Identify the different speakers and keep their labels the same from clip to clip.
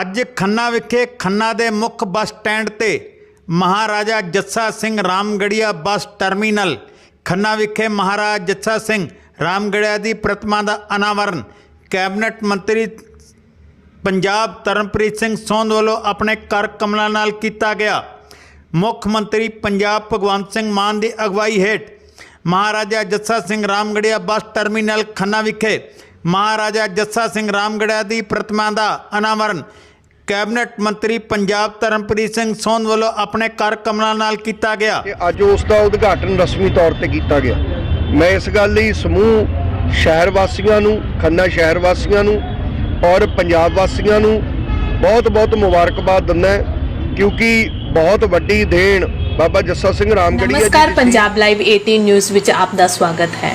Speaker 1: ਅੱਜ ਖੰਨਾ ਵਿਖੇ ਖੰਨਾ ਦੇ ਮੁੱਖ ਬੱਸ ਸਟੈਂਡ ਤੇ ਮਹਾਰਾਜਾ ਜੱਸਾ ਸਿੰਘ ਰਾਮਗੜੀਆ ਬੱਸ ਟਰਮੀਨਲ, ਖੰਨਾ ਵਿਖੇ ਮਹਾਰਾਜਾ ਜੱਸਾ ਸਿੰਘ ਰਾਮਗੜੀਆ ਦੀ ਪ੍ਰਤਿਮਾ ਦਾ ਅਨਾਵਰਨ, ਕੈਬਨਿਟ ਮੰਤਰੀ ਪੰਜਾਬ ਤਰਨਪ੍ਰੀਤ ਸਿੰਘ ਸੋਂਦ ਵੱਲੋਂ ਆਪਣੇ ਕਰ ਕਮਲਾਂ ਨਾਲ ਕੀਤਾ ਗਿਆ। ਮੁੱਖ ਮੰਤਰੀ ਪੰਜਾਬ ਭਗਵੰਤ ਸਿੰਘ ਮਾਨ ਦੀ ਅਗਵਾਈ ਹੇਠ ਮਹਾਰਾਜਾ ਜੱਸਾ ਸਿੰਘ ਰਾਮਗੜੀਆ ਬੱਸ ਟਰਮੀਨਲ, ਖੰਨਾ ਵਿਖੇ ਮਹਾਰਾਜਾ ਜੱਸਾ ਸਿੰਘ ਰਾਮਗੜੀਆ ਦੀ ਪ੍ਰਤਿਮਾ ਦਾ ਅਨਾਵਰਨ। ਕੈਬਨਿਟ ਮੰਤਰੀ ਪੰਜਾਬ ਤਰਨਪ੍ਰੀਤ ਸਿੰਘ ਸੋਂਦ ਵੱਲੋਂ ਆਪਣੇ ਕਰ ਕਮਲਾਂ ਨਾਲ ਕੀਤਾ ਗਿਆ।
Speaker 2: ਤੇ ਅੱਜ ਉਸ ਦਾ ਉਦਘਾਟਨ ਰਸਮੀ ਤੌਰ ਤੇ ਕੀਤਾ ਗਿਆ। ਮੈਂ ਇਸ ਗੱਲ ਲਈ ਸਮੂਹ ਸ਼ਹਿਰ ਵਾਸੀਆਂ ਨੂੰ ਖੰਨਾ ਸ਼ਹਿਰ ਵਾਸੀਆਂ ਨੂੰ ਔਰ ਪੰਜਾਬ ਵਾਸੀਆਂ ਨੂੰ ਬਹੁਤ-ਬਹੁਤ ਮੁਬਾਰਕਬਾਦ ਦਿੰਦਾ ਕਿਉਂਕਿ ਬਹੁਤ ਵੱਡੀ ਦੇਣ ਬਾਬਾ ਜੱਸਾ ਸਿੰਘ ਰਾਮਗੜੀਆ ਜੀ
Speaker 3: ਨਮਸਕਾਰ। ਪੰਜਾਬ ਲਾਈਵ 18 ਨਿਊਜ਼ ਵਿੱਚ ਆਪ ਦਾ ਸਵਾਗਤ ਹੈ।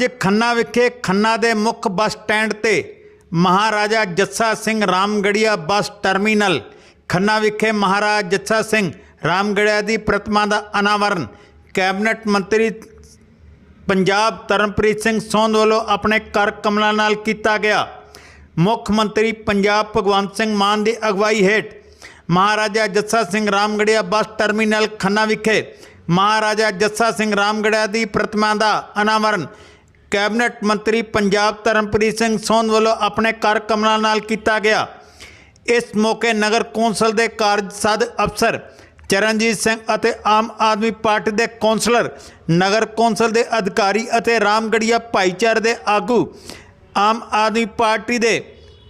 Speaker 1: ਅੱਜ ਖੰਨਾ ਵਿਖੇ ਖੰਨਾ ਦੇ ਮੁੱਖ ਬੱਸ ਸਟੈਂਡ ਤੇ ਮਹਾਰਾਜਾ ਜੱਸਾ ਸਿੰਘ ਰਾਮਗੜੀਆ ਬੱਸ ਟਰਮੀਨਲ। ਖੰਨਾ ਵਿਖੇ ਮਹਾਰਾਜਾ ਜੱਸਾ ਸਿੰਘ ਰਾਮਗੜੀਆ ਦੀ ਪ੍ਰਤਿਮਾ ਦਾ ਅਨਾਵਰਨ। ਕੈਬਨਿਟ ਮੰਤਰੀ ਪੰਜਾਬ ਤਰਨਪ੍ਰੀਤ ਸਿੰਘ ਸੋਂਧ ਵੱਲੋਂ ਆਪਣੇ ਕਰ ਕਮਲਾਂ ਨਾਲ ਕੀਤਾ ਗਿਆ। ਮੁੱਖ ਮੰਤਰੀ ਪੰਜਾਬ ਭਗਵੰਤ ਸਿੰਘ ਮਾਨ ਦੀ ਅਗਵਾਈ ਹੇਠ ਮਹਾਰਾਜਾ ਜੱਸਾ ਸਿੰਘ ਰਾਮਗੜੀਆ ਬੱਸ ਟਰਮੀਨਲ ਖੰਨਾ ਵਿਖੇ ਮਹਾਰਾਜਾ ਜੱਸਾ ਸਿੰਘ ਰਾਮਗੜੀਆ ਦੀ ਪ੍ਰਤਿਮਾ ਦਾ ਅਨਾਵਰਨ। ਕੈਬਨਿਟ ਮੰਤਰੀ ਪੰਜਾਬ ਧਰਮਪ੍ਰੀਤ ਸਿੰਘ ਸੋਂਦ ਵੱਲੋਂ ਆਪਣੇ ਕਰ ਕਮਲਾਂ ਨਾਲ ਕੀਤਾ ਗਿਆ। ਇਸ ਮੌਕੇ ਨਗਰ ਕੌਂਸਲ ਦੇ ਕਾਰਜ ਸਦ ਅਫਸਰ ਚਰਨਜੀਤ ਸਿੰਘ ਅਤੇ ਆਮ ਆਦਮੀ ਪਾਰਟੀ ਦੇ ਕੌਂਸਲਰ, ਨਗਰ ਕੌਂਸਲ ਦੇ ਅਧਿਕਾਰੀ ਅਤੇ ਰਾਮਗੜੀਆ ਭਾਈਚਾਰੇ ਦੇ ਆਗੂ, ਆਮ ਆਦਮੀ ਪਾਰਟੀ ਦੇ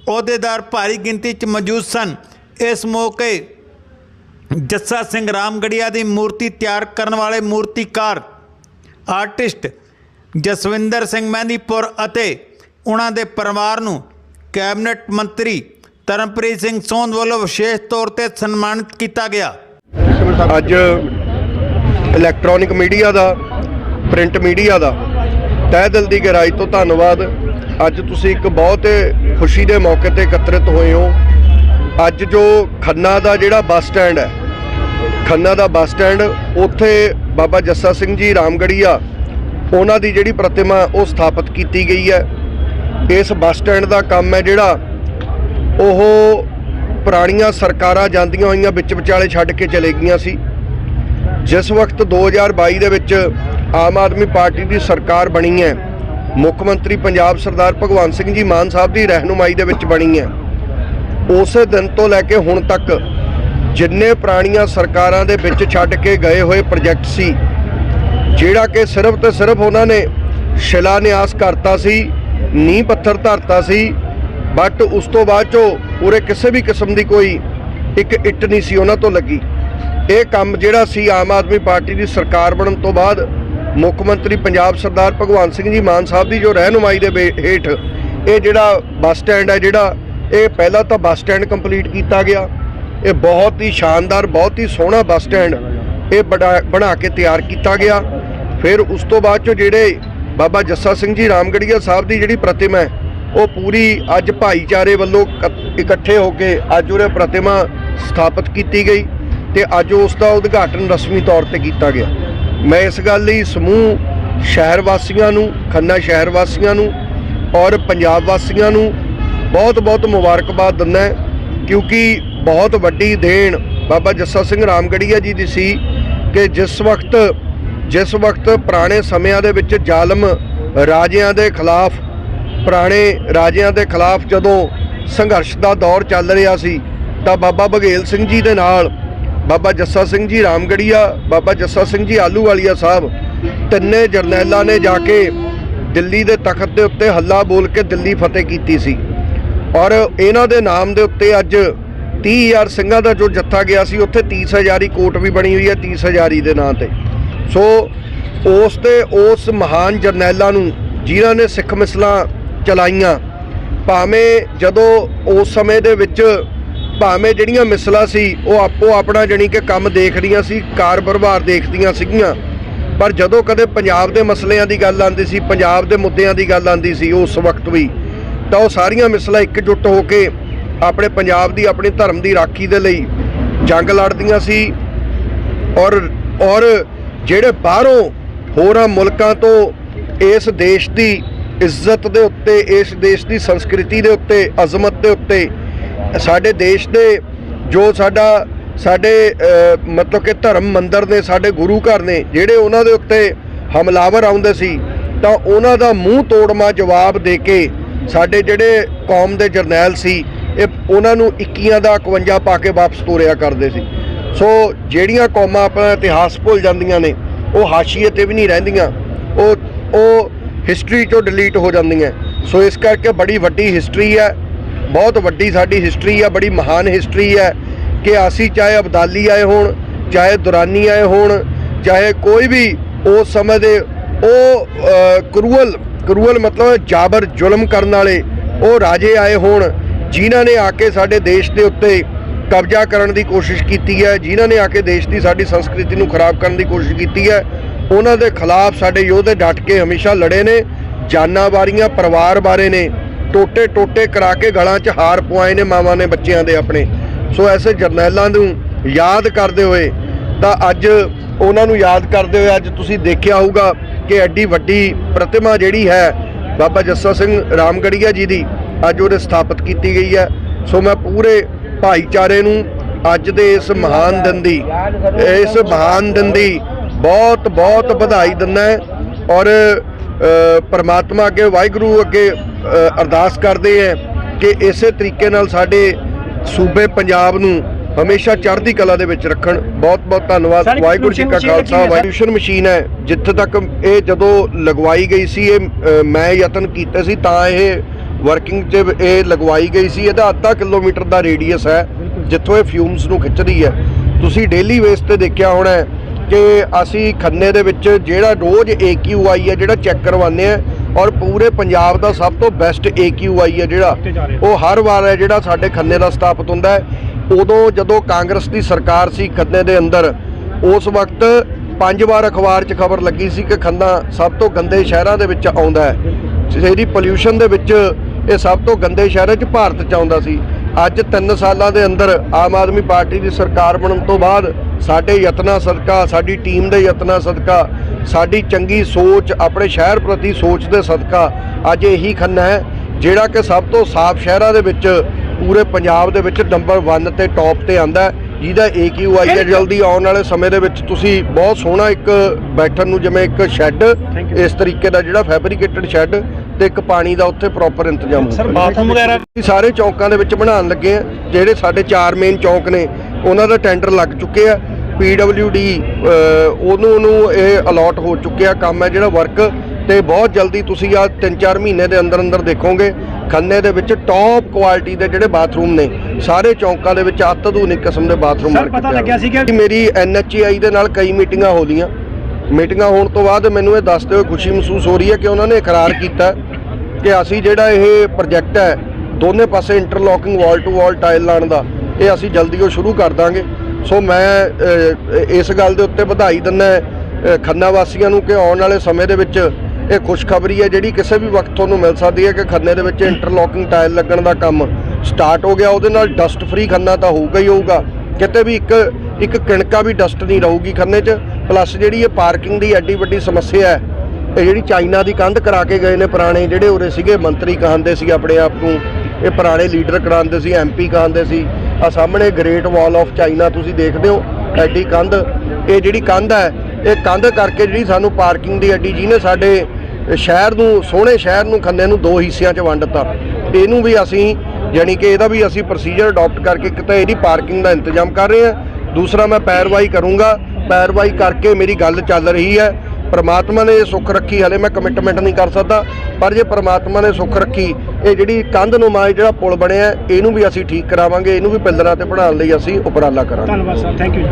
Speaker 1: ਅਹੁਦੇਦਾਰ ਭਾਰੀ ਗਿਣਤੀ 'ਚ ਮੌਜੂਦ ਸਨ। ਇਸ ਮੌਕੇ ਜੱਸਾ ਸਿੰਘ ਰਾਮਗੜੀਆ ਦੀ ਮੂਰਤੀ ਤਿਆਰ ਕਰਨ ਵਾਲੇ ਮੂਰਤੀਕਾਰ, ਆਰਟਿਸਟ ਜਸਵਿੰਦਰ ਸਿੰਘ ਮਹਿੰਦੀਪੁਰ ਅਤੇ ਉਹਨਾਂ ਦੇ ਪਰਿਵਾਰ ਨੂੰ ਕੈਬਨਿਟ ਮੰਤਰੀ ਤਰਨਪ੍ਰੀਤ ਸਿੰਘ ਸੋਂਦ ਵੱਲੋਂ ਵਿਸ਼ੇਸ਼ ਤੌਰ ਤੇ ਸਨਮਾਨਿਤ ਕੀਤਾ ਗਿਆ।
Speaker 2: ਅੱਜ ਇਲੈਕਟ੍ਰੋਨਿਕ ਮੀਡੀਆ ਦਾ, ਪ੍ਰਿੰਟ ਮੀਡੀਆ ਦਾ ਤਹਿ ਦਿਲ ਦੀ ਗਹਿਰਾਈ ਤੋਂ ਧੰਨਵਾਦ। ਅੱਜ ਤੁਸੀਂ ਇੱਕ ਬਹੁਤ ਖੁਸ਼ੀ ਦੇ ਮੌਕੇ ਤੇ ਇਕੱਤਰਿਤ ਹੋਏ ਹੋ। ਅੱਜ ਜੋ ਖੰਨਾ ਦਾ ਜਿਹੜਾ ਬੱਸ ਸਟੈਂਡ ਹੈ, ਖੰਨਾ ਦਾ ਬੱਸ ਸਟੈਂਡ, ਉੱਥੇ ਬਾਬਾ ਜੱਸਾ ਸਿੰਘ ਜੀ ਰਾਮਗੜੀਆ ਉਹਨਾਂ ਦੀ ਜਿਹੜੀ ਪ੍ਰਤਿਮਾ ਉਹ ਸਥਾਪਿਤ ਕੀਤੀ ਗਈ ਹੈ। ਇਸ ਬੱਸ ਸਟੈਂਡ ਦਾ ਕੰਮ ਹੈ ਜਿਹੜਾ ਉਹ ਪੁਰਾਣੀਆਂ ਸਰਕਾਰਾਂ ਜਾਂਦੀਆਂ ਹੋਈਆਂ ਵਿੱਚ ਵਿਚਾਲੇ ਛੱਡ ਕੇ ਚਲੇ ਗਈਆਂ ਸੀ। ਜਿਸ ਵਕਤ 2022 ਦੇ ਵਿੱਚ ਆਮ ਆਦਮੀ ਪਾਰਟੀ ਦੀ ਸਰਕਾਰ ਬਣੀ ਹੈ, ਮੁੱਖ ਮੰਤਰੀ ਪੰਜਾਬ ਸਰਦਾਰ ਭਗਵੰਤ ਸਿੰਘ ਜੀ ਮਾਨ ਸਾਹਿਬ ਦੀ ਰਹਿਨੁਮਾਈ ਦੇ ਵਿੱਚ ਬਣੀ ਹੈ। ਉਸੇ ਦਿਨ ਤੋਂ ਲੈ ਕੇ ਹੁਣ ਤੱਕ ਜਿੰਨੇ ਪੁਰਾਣੀਆਂ ਸਰਕਾਰਾਂ ਦੇ ਵਿੱਚ ਛੱਡ ਕੇ ਗਏ ਹੋਏ ਪ੍ਰੋਜੈਕਟ ਸੀ ਜਿਹੜਾ ਕਿ ਸਿਰਫ ਤੇ ਸਿਰਫ ਉਹਨਾਂ ਨੇ ਸ਼ਿਲਾਨਿਆਸ ਕਰਤਾ ਸੀ, ਨੀਂਹ ਪੱਥਰ ਧਰਤਾ ਸੀ ਬਟ ਉਸ ਤੋਂ ਬਾਅਦ ਚੋਂ ਉਰੇ ਕਿਸੇ ਵੀ ਕਿਸਮ ਦੀ ਕੋਈ ਇੱਕ ਇੱਟ ਨਹੀਂ ਸੀ ਉਹਨਾਂ ਤੋਂ ਲੱਗੀ। ਇਹ ਕੰਮ ਜਿਹੜਾ ਸੀ ਆਮ ਆਦਮੀ ਪਾਰਟੀ ਦੀ ਸਰਕਾਰ ਬਣਨ ਤੋਂ ਬਾਅਦ ਮੁੱਖ ਮੰਤਰੀ ਪੰਜਾਬ ਸਰਦਾਰ ਭਗਵੰਤ ਸਿੰਘ ਜੀ ਮਾਨ ਸਾਹਿਬ ਦੀ ਜੋ ਰਹਿਨੁਮਾਈ ਦੇ ਹੇਠ ਇਹ ਜਿਹੜਾ ਬੱਸ ਸਟੈਂਡ ਹੈ ਜਿਹੜਾ, ਇਹ ਪਹਿਲਾਂ ਤਾਂ ਬੱਸ ਸਟੈਂਡ ਕੰਪਲੀਟ ਕੀਤਾ ਗਿਆ। ਇਹ ਬਹੁਤ ਹੀ ਸ਼ਾਨਦਾਰ, ਬਹੁਤ ਹੀ ਸੋਹਣਾ ਬੱਸ ਸਟੈਂਡ ਇਹ ਬਣਾ ਬਣਾ ਕੇ ਤਿਆਰ ਕੀਤਾ ਗਿਆ। ਫਿਰ ਉਸ ਤੋਂ ਬਾਅਦ ਚੋਂ ਜਿਹੜੇ ਬਾਬਾ ਜੱਸਾ ਸਿੰਘ ਜੀ ਰਾਮਗੜੀਆ ਸਾਹਿਬ ਦੀ ਜਿਹੜੀ ਪ੍ਰਤਿਮਾ ਹੈ, ਉਹ ਪੂਰੀ ਅੱਜ ਭਾਈਚਾਰੇ ਵੱਲੋਂ ਕ- ਇਕੱਠੇ ਹੋ ਕੇ ਅੱਜ ਉਹਰੇ ਪ੍ਰਤਿਮਾ ਸਥਾਪਿਤ ਕੀਤੀ ਗਈ ਤੇ ਅੱਜ ਉਸ ਦਾ ਉਦਘਾਟਨ ਰਸਮੀ ਤੌਰ ਤੇ ਕੀਤਾ ਗਿਆ। ਮੈਂ ਇਸ ਗੱਲ ਲਈ ਸਮੂਹ ਸ਼ਹਿਰ ਵਾਸੀਆਂ ਨੂੰ, ਖੰਨਾ ਸ਼ਹਿਰ ਵਾਸੀਆਂ ਨੂੰ ਔਰ ਪੰਜਾਬ ਵਾਸੀਆਂ ਨੂੰ ਬਹੁਤ-ਬਹੁਤ ਮੁਬਾਰਕਬਾਦ ਦਿੰਦਾ ਕਿਉਂਕਿ ਬਹੁਤ ਵੱਡੀ ਦੇਣ ਬਾਬਾ ਜੱਸਾ ਸਿੰਘ ਰਾਮਗੜੀਆ ਜੀ ਦੀ ਸੀ ਕਿ ਜਿਸ ਵਕਤ ਜਿਸ ਵਕਤ ਪੁਰਾਣੇ ਸਮਿਆਂ ਦੇ ਵਿੱਚ ਜ਼ਾਲਮ ਰਾਜਿਆਂ ਦੇ ਖਿਲਾਫ, ਪੁਰਾਣੇ ਰਾਜਿਆਂ ਦੇ ਖਿਲਾਫ ਜਦੋਂ ਸੰਘਰਸ਼ ਦਾ ਦੌਰ ਚੱਲ ਰਿਹਾ ਸੀ, ਤਾਂ ਬਾਬਾ ਬਘੇਲ ਸਿੰਘ ਜੀ ਦੇ ਨਾਲ ਬਾਬਾ ਜੱਸਾ ਸਿੰਘ ਜੀ ਰਾਮਗੜੀਆ, ਬਾਬਾ ਜੱਸਾ ਸਿੰਘ ਜੀ ਆਲੂਵਾਲੀਆ ਸਾਹਿਬ, ਤਿੰਨੇ ਜਰਨੈਲਾਂ ਨੇ ਜਾ ਕੇ ਦਿੱਲੀ ਦੇ ਤਖਤ ਦੇ ਉੱਤੇ ਹੱਲਾ ਬੋਲ ਕੇ ਦਿੱਲੀ ਫਤਿਹ ਕੀਤੀ ਸੀ। ਔਰ ਇਹਨਾਂ ਦੇ ਨਾਮ ਦੇ ਉੱਤੇ ਅੱਜ 30000 ਸਿੰਘਾਂ ਦਾ ਜੋ ਜੱਥਾ ਗਿਆ ਸੀ, ਉੱਥੇ 30000 ਹੀ ਕੋਟ ਵੀ ਬਣੀ ਹੋਈ ਹੈ 30000 ਹੀ ਦੇ ਨਾਂ ਤੇ। ਸੋ ਉਸ ਤੇ ਉਸ ਮਹਾਨ ਜਰਨੈਲਾਂ ਨੂੰ, ਜਿਨ੍ਹਾਂ ਨੇ ਸਿੱਖ ਮਿਸਲਾਂ ਚਲਾਈਆਂ, ਭਾਵੇਂ ਜਦੋਂ ਉਸ ਸਮੇਂ ਦੇ ਵਿੱਚ ਭਾਵੇਂ ਜਿਹੜੀਆਂ ਮਿਸਲਾਂ ਸੀ, ਉਹ ਆਪੋ ਆਪਣਾ ਜਾਣੀ ਕਿ ਕੰਮ ਦੇਖਦੀਆਂ ਸੀ, ਕਾਰ ਬਰਬਾਰ ਦੇਖਦੀਆਂ ਸੀਗੀਆਂ, ਪਰ ਜਦੋਂ ਕਦੇ ਪੰਜਾਬ ਦੇ ਮਸਲਿਆਂ ਦੀ ਗੱਲ ਆਉਂਦੀ ਸੀ, ਪੰਜਾਬ ਦੇ ਮੁੱਦਿਆਂ ਦੀ ਗੱਲ ਆਉਂਦੀ ਸੀ, ਉਸ ਵਕਤ ਵੀ, ਤਾਂ ਉਹ ਸਾਰੀਆਂ ਮਿਸਲਾਂ ਇਕਜੁੱਟ ਹੋ ਕੇ ਆਪਣੇ ਪੰਜਾਬ ਦੀ, ਆਪਣੇ ਧਰਮ ਦੀ ਰਾਖੀ ਦੇ ਲਈ ਜੰਗ ਲੜਦੀਆਂ ਸੀ ਔਰ ਔਰ ਜਿਹੜੇ ਬਾਹਰੋਂ ਹੋਰਾਂ ਮੁਲਕਾਂ ਤੋਂ ਇਸ ਦੇਸ਼ ਦੀ ਇੱਜ਼ਤ ਦੇ ਉੱਤੇ, ਇਸ ਦੇਸ਼ ਦੀ ਸੰਸਕ੍ਰਿਤੀ ਦੇ ਉੱਤੇ, ਅਜ਼ਮਤ ਦੇ ਉੱਤੇ, ਸਾਡੇ ਦੇਸ਼ ਦੇ ਜੋ ਸਾਡਾ, ਸਾਡੇ ਮਤਲਬ ਕਿ ਧਰਮ ਮੰਦਰ ਨੇ, ਸਾਡੇ ਗੁਰੂ ਘਰ ਨੇ, ਜਿਹੜੇ ਉਹਨਾਂ ਦੇ ਉੱਤੇ ਹਮਲਾਵਰ ਆਉਂਦੇ ਸੀ, ਤਾਂ ਉਹਨਾਂ ਦਾ ਮੂੰਹ ਤੋੜਮਾ ਜਵਾਬ ਦੇ ਕੇ ਸਾਡੇ ਜਿਹੜੇ ਕੌਮ ਦੇ ਜਰਨੈਲ ਸੀ, ਇਹ ਉਹਨਾਂ ਨੂੰ 21 ਦਾ 51 ਪਾ ਕੇ ਵਾਪਸ ਤੋਰਿਆ ਕਰਦੇ ਸੀ। ਸੋ ਜਿਹੜੀਆਂ ਕੌਮਾਂ ਆਪਣਾ ਇਤਿਹਾਸ ਭੁੱਲ ਜਾਂਦੀਆਂ ਨੇ, ਉਹ ਹਾਸ਼ੀਏ ਤੇ ਵੀ ਨਹੀਂ ਰਹਿੰਦੀਆਂ, ਉਹ ਉਹ ਹਿਸਟਰੀ ਤੋਂ ਡਿਲੀਟ ਹੋ ਜਾਂਦੀਆਂ। ਸੋ ਇਸ ਕਰਕੇ ਬੜੀ ਵੱਡੀ ਹਿਸਟਰੀ ਹੈ, ਬਹੁਤ ਵੱਡੀ ਸਾਡੀ ਹਿਸਟਰੀ ਹੈ ਬੜੀ ਮਹਾਨ ਹਿਸਟਰੀ ਹੈ ਕਿ ਅਸੀਂ ਚਾਹੇ ਅਬਦਾਲੀ ਆਏ ਹੋਣ, ਚਾਹੇ ਦੁਰਾਨੀ ਆਏ ਹੋਣ, ਚਾਹੇ ਕੋਈ ਵੀ ਉਸ ਸਮੇਂ ਦੇ ਉਹ ਕਰੂਅਲ ਕਰੂਅਲ ਮਤਲਬ ਜਾਬਰ ਜ਼ੁਲਮ ਕਰਨ ਵਾਲੇ ਉਹ ਰਾਜੇ ਆਏ ਹੋਣ, ਜਿਨ੍ਹਾਂ ਨੇ ਆ ਕੇ ਸਾਡੇ ਦੇਸ਼ ਦੇ ਉੱਤੇ ਕਬਜ਼ਾ ਕਰਨ ਦੀ ਕੋਸ਼ਿਸ਼ ਕੀਤੀ ਹੈ, ਜਿਨ੍ਹਾਂ ਨੇ ਆ ਕੇ ਦੇਸ਼ ਦੀ ਸਾਡੀ ਸੰਸਕ੍ਰਿਤੀ ਨੂੰ ਖਰਾਬ ਕਰਨ ਦੀ ਕੋਸ਼ਿਸ਼ ਕੀਤੀ ਹੈ, ਉਹਨਾਂ ਦੇ ਖਿਲਾਫ ਸਾਡੇ ਯੋਧੇ ਡਟ ਕੇ ਹਮੇਸ਼ਾ ਲੜੇ ਨੇ, ਜਾਨਾਂ ਵਾਰੀਆਂ, ਪਰਿਵਾਰ ਬਾਰੇ ਨੇ, ਟੋਟੇ ਟੋਟੇ ਕਰਾ ਕੇ ਗਲਾਂ 'ਚ ਹਾਰ ਪਵਾਏ ਨੇ ਮਾਵਾਂ ਨੇ ਬੱਚਿਆਂ ਦੇ ਆਪਣੇ। ਸੋ ਐਸੇ ਜਰਨੈਲਾਂ ਨੂੰ ਯਾਦ ਕਰਦੇ ਹੋਏ ਤਾਂ ਅੱਜ ਉਹਨਾਂ ਨੂੰ ਯਾਦ ਕਰਦੇ ਹੋਏ ਅੱਜ ਤੁਸੀਂ ਦੇਖਿਆ ਹੋਊਗਾ ਕਿ ਐਡੀ ਵੱਡੀ ਪ੍ਰਤਿਮਾ ਜਿਹੜੀ ਹੈ ਬਾਬਾ ਜੱਸਾ ਸਿੰਘ ਰਾਮਗੜੀਆ ਜੀ ਦੀ ਅੱਜ ਉਹਦੇ ਸਥਾਪਿਤ ਕੀਤੀ ਗਈ ਹੈ। ਸੋ ਮੈਂ ਪੂਰੇ ਭਾਈਚਾਰੇ ਨੂੰ ਅੱਜ ਦੇ ਇਸ ਮਹਾਨ ਦਿਨ ਦੀ ਇਸ ਮਹਾਨ ਦਿਨ ਦੀ ਬਹੁਤ ਬਹੁਤ ਵਧਾਈ ਦਿੰਦਾ ਔਰ ਪ੍ਰਮਾਤਮਾ ਅੱਗੇ ਵਾਹਿਗੁਰੂ ਅੱਗੇ ਅਰਦਾਸ ਕਰਦੇ ਹੈ ਕਿ ਇਸੇ ਤਰੀਕੇ ਨਾਲ ਸਾਡੇ ਸੂਬੇ ਪੰਜਾਬ ਨੂੰ ਹਮੇਸ਼ਾ ਚੜ੍ਹਦੀ ਕਲਾ ਦੇ ਵਿੱਚ ਰੱਖਣ। ਬਹੁਤ ਬਹੁਤ ਧੰਨਵਾਦ। ਵਾਹਿਗੁਰੂ ਜੀ ਕਾ ਖਾਲਸਾ ਵਾਹਿਗੁਰੂ ਮਸ਼ੀਨ ਹੈ। ਜਿੱਥੇ ਤੱਕ ਇਹ ਜਦੋਂ ਲਗਵਾਈ ਗਈ ਸੀ ਇਹ ਮੈਂ ਯਤਨ ਕੀਤੇ ਸੀ ਤਾਂ ਇਹ ਵਰਕਿੰਗ 'ਚ ਇਹ ਲਗਵਾਈ ਗਈ ਸੀ। ਇਹਦਾ ਅੱਧਾ ਕਿਲੋਮੀਟਰ ਦਾ ਰੇਡੀਅਸ ਹੈ ਜਿੱਥੋਂ ਇਹ ਫਿਊਮਸ ਨੂੰ ਖਿੱਚਦੀ ਹੈ। ਤੁਸੀਂ ਡੇਲੀ ਵੇਸ ਤੇ ਦੇਖਿਆ ਹੋਣਾ ਕਿ ਅਸੀਂ ਖੰਨੇ ਦੇ ਵਿੱਚ ਜਿਹੜਾ ਰੋਜ਼ AQI ਹੈ ਜਿਹੜਾ ਚੈੱਕ ਕਰਵਾਉਂਦੇ ਆ ਔਰ ਪੂਰੇ ਪੰਜਾਬ ਦਾ ਸਭ ਤੋਂ ਬੈਸਟ AQI ਹੈ ਜਿਹੜਾ ਉਹ ਹਰ ਵਾਰ ਹੈ ਜਿਹੜਾ ਸਾਡੇ ਖੰਨੇ ਦਾ ਸਥਾਪਿਤ ਹੁੰਦਾ ਹੈ। ਉਦੋਂ ਜਦੋਂ ਕਾਂਗਰਸ ਦੀ ਸਰਕਾਰ ਸੀ ਖੰਨੇ ਦੇ ਅੰਦਰ ਉਸ ਵਕਤ ਪੰਜ ਵਾਰ ਅਖਬਾਰ 'ਚ ਖਬਰ ਲੱਗੀ ਸੀ ਕਿ ਖੰਨਾ ਸਭ ਤੋਂ ਗੰਦੇ ਸ਼ਹਿਰਾਂ ਦੇ ਵਿੱਚ ਆਉਂਦਾ ਹੈ। ਜਿਹੜੀ ਪੋਲਿਊਸ਼ਨ ਦੇ ਵਿੱਚ ਇਹ ਸਭ ਤੋਂ ਗੰਦੇ ਸ਼ਹਿਰਾਂ 'ਚ ਭਾਰਤ 'ਚ ਆਉਂਦਾ ਸੀ। ਅੱਜ 3 ਸਾਲਾਂ ਦੇ ਅੰਦਰ ਆਮ ਆਦਮੀ ਪਾਰਟੀ ਦੀ ਸਰਕਾਰ ਬਣਨ ਤੋਂ ਬਾਅਦ ਸਾਡੇ ਯਤਨਾਂ ਸਦਕਾ ਸਾਡੀ ਟੀਮ ਦੇ ਯਤਨਾਂ ਸਦਕਾ ਸਾਡੀ ਚੰਗੀ ਸੋਚ ਆਪਣੇ ਸ਼ਹਿਰ ਪ੍ਰਤੀ ਸੋਚ ਦੇ ਸਦਕਾ ਅੱਜ ਇਹੀ ਖੰਨਾ ਹੈ ਜਿਹੜਾ ਕਿ ਸਭ ਤੋਂ ਸਾਫ਼ ਸ਼ਹਿਰਾਂ ਦੇ ਵਿੱਚ ਪੂਰੇ ਪੰਜਾਬ ਦੇ ਵਿੱਚ ਨੰਬਰ 1 ਤੇ ਟੌਪ ਤੇ ਆਂਦਾ ਹੈ। ਜਿਹਦਾ AQI ਹੈ ਜਲਦੀ ਆਉਣ ਵਾਲੇ ਸਮੇਂ ਦੇ ਵਿੱਚ ਤੁਸੀਂ ਬਹੁਤ ਸੋਹਣਾ ਇੱਕ ਬੈਠਣ ਨੂੰ ਜਿਵੇਂ ਇੱਕ ਸ਼ੈੱਡ. ਇਸ ਤਰੀਕੇ ਦਾ ਜਿਹੜਾ ਫੈਬਰੀਕੇਟਡ ਸ਼ੈੱਡ ਤੇ ਇੱਕ ਪਾਣੀ ਦਾ ਉੱਥੇ ਪ੍ਰੋਪਰ ਇੰਤਜ਼ਾਮ
Speaker 4: ਸਰ
Speaker 2: ਹੋਊਗਾ
Speaker 4: ਬਾਥਰੂਮ ਵਗੈਰਾ
Speaker 2: ਅਸੀਂ ਸਾਰੇ ਚੌਂਕਾਂ ਦੇ ਵਿੱਚ ਬਣਾਉਣ ਲੱਗੇ ਆ ਜਿਹੜੇ ਸਾਡੇ ਚਾਰ ਮੇਨ ਚੌਂਕ ਨੇ ਉਹਨਾਂ ਦਾ ਟੈਂਡਰ ਲੱਗ ਚੁੱਕੇ ਆ। PWD ਉਹਨੂੰ ਉਹਨੂੰ ਇਹ ਅਲਾਟ ਹੋ ਚੁੱਕਿਆ ਕੰਮ ਹੈ ਜਿਹੜਾ ਵਰਕ ਤੇ ਬਹੁਤ ਜਲਦੀ ਤੁਸੀਂ ਆ 3-4 ਮਹੀਨੇ ਦੇ ਅੰਦਰ ਅੰਦਰ ਦੇਖੋਗੇ ਖੰਨੇ ਦੇ ਵਿੱਚ ਟੌਪ ਕੁਆਲਿਟੀ ਦੇ ਜਿਹੜੇ ਬਾਥਰੂਮ ਨੇ ਸਾਰੇ ਚੌਂਕਾਂ ਦੇ ਵਿੱਚ ਅਤ ਆਧੁਨਿਕ ਕਿਸਮ ਦੇ ਬਾਥਰੂਮ
Speaker 4: ਸਰ,
Speaker 2: ਕੇ
Speaker 4: ਪਤਾ ਲੱਗਿਆ
Speaker 2: ਹੋਏ।
Speaker 4: ਸੀਗਾ-
Speaker 2: ਮੇਰੀ NHAI ਦੇ ਨਾਲ ਕਈ ਮੀਟਿੰਗਾਂ ਹੋ ਲਈਆਂ। ਮੀਟਿੰਗਾਂ ਹੋਣ ਤੋਂ ਬਾਅਦ ਮੈਨੂੰ ਇਹ ਦੱਸਦੇ ਹੋਏ ਖੁਸ਼ੀ ਮਹਿਸੂਸ ਹੋ ਰਹੀ ਹੈ ਕਿ ਉਹਨਾਂ ਨੇ ਇਕਰਾਰ ਕੀਤਾ ਕਿ ਅਸੀਂ ਜਿਹੜਾ ਇਹ ਪ੍ਰੋਜੈਕਟ ਹੈ, ਦੋਨੇ ਪਾਸੇ interlocking wall to wall tile ਲਾਉਣ ਦਾ, ਇਹ ਅਸੀਂ ਜਲਦੀ ਉਹ ਸ਼ੁਰੂ ਕਰ ਦਾਂਗੇ। ਸੋ ਮੈਂ ਇਸ ਗੱਲ ਦੇ ਉੱਤੇ ਵਧਾਈ ਦਿੰਦਾ ਖੰਨਾ ਵਾਸੀਆਂ ਨੂੰ ਕਿ ਆਉਣ ਵਾਲੇ ਸਮੇਂ ਦੇ ਵਿੱਚ ਇਹ ਖੁਸ਼ਖਬਰੀ ਹੈ ਜਿਹੜੀ ਕਿਸੇ ਵੀ ਵਕਤ ਤੁਹਾਨੂੰ ਮਿਲ ਸਕਦੀ ਹੈ ਕਿ ਖੰਨੇ ਦੇ ਵਿੱਚ ਇੰਟਰਲੋਕਿੰਗ ਟਾਇਲ ਲੱਗਣ ਦਾ ਕੰਮ ਸਟਾਰਟ ਹੋ ਗਿਆ। ਉਹਦੇ ਨਾਲ ਡਸਟ ਫ੍ਰੀ ਖੰਨਾ ਤਾਂ ਹੋਊਗਾ ਹੀ ਹੋਊਗਾ। ਕਿਤੇ ਵੀ ਇੱਕ ਇੱਕ ਕਿਣਕਾ ਵੀ ਡਸਟ ਨਹੀਂ ਰਹੂਗੀ ਖੰਨੇ 'ਚ ਪਲੱਸ ਜਿਹੜੀ ਇਹ ਪਾਰਕਿੰਗ ਦੀ ਐਡੀ ਵੱਡੀ ਸਮੱਸਿਆ ਹੈ, ਇਹ ਜਿਹੜੀ ਚਾਈਨਾ ਦੀ ਕੰਧ ਕਰਾ ਕੇ ਗਏ ਨੇ ਪੁਰਾਣੇ ਜਿਹੜੇ ਉਰੇ ਸੀਗੇ, ਮੰਤਰੀ ਕਹਾਂਦੇ ਸੀ ਆਪਣੇ ਆਪ ਨੂੰ, ਇਹ ਪੁਰਾਣੇ ਲੀਡਰ ਕਰਾਉਂਦੇ ਸੀ ਐਮਪੀ ਕਹਾਂਦੇ ਸੀ ਆ ਸਾਹਮਣੇ ਗ੍ਰੇਟ ਵਾਲ ਆਫ ਚਾਈਨਾ ਤੁਸੀਂ ਦੇਖਦੇ ਹੋ, ਐਡੀ ਕੰਧ, ਇਹ ਜਿਹੜੀ ਕੰਧ ਹੈ, ਇਹ ਕੰਧ ਕਰਕੇ ਜਿਹੜੀ ਸਾਨੂੰ ਪਾਰਕਿੰਗ ਦੀ ਐਡੀ, ਜਿਹਨੇ ਸਾਡੇ ਸ਼ਹਿਰ ਨੂੰ, ਸੋਹਣੇ ਸ਼ਹਿਰ ਨੂੰ, ਖੰਨੇ ਨੂੰ ਦੋ ਹਿੱਸਿਆਂ 'ਚ ਵੰਡਤਾ ਇਹਨੂੰ ਵੀ ਅਸੀਂ ਯਾਨੀ ਕਿ ਇਹਦਾ ਵੀ ਅਸੀਂ ਪ੍ਰੋਸੀਜਰ ਅਡਾਪਟ ਕਰਕੇ ਕਿਤੇ ਇਹਦੀ ਪਾਰਕਿੰਗ ਦਾ ਇੰਤਜ਼ਾਮ ਕਰ ਰਹੇ ਹਾਂ, ਦੂਸਰਾ ਮੈਂ ਪੈਰਵਾਈ ਕਰੂੰਗਾ, ਪੈਰਵਾਈ ਕਰਕੇ ਮੇਰੀ ਗੱਲ ਚੱਲ ਰਹੀ ਹੈ। ਪਰਮਾਤਮਾ ਨੇ ਸੁੱਖ ਰੱਖੀ, ਹਲੇ ਮੈਂ ਕਮਿਟਮੈਂਟ ਨਹੀਂ ਕਰ ਸਕਦਾ, ਪਰ ਜੇ ਪਰਮਾਤਮਾ ਨੇ ਸੁੱਖ ਰੱਖੀ, ਇਹ ਜਿਹੜੀ ਕੰਧ ਨੁਮਾ ਜਿਹੜਾ ਪੁਲ ਬਣਿਆ, ਇਹਨੂੰ ਵੀ ਅਸੀਂ ਠੀਕ ਕਰਾਵਾਂਗੇ, ਇਹਨੂੰ ਵੀ ਪਿੱਲਰਾਂ ਤੇ ਬਣਾਉਣ ਲਈ ਅਸੀਂ ਉਪਰਾਲਾ ਕਰਾਂਗੇ।
Speaker 4: ਧੰਨਵਾਦ ਸਰ ਥੈਂਕ ਯੂ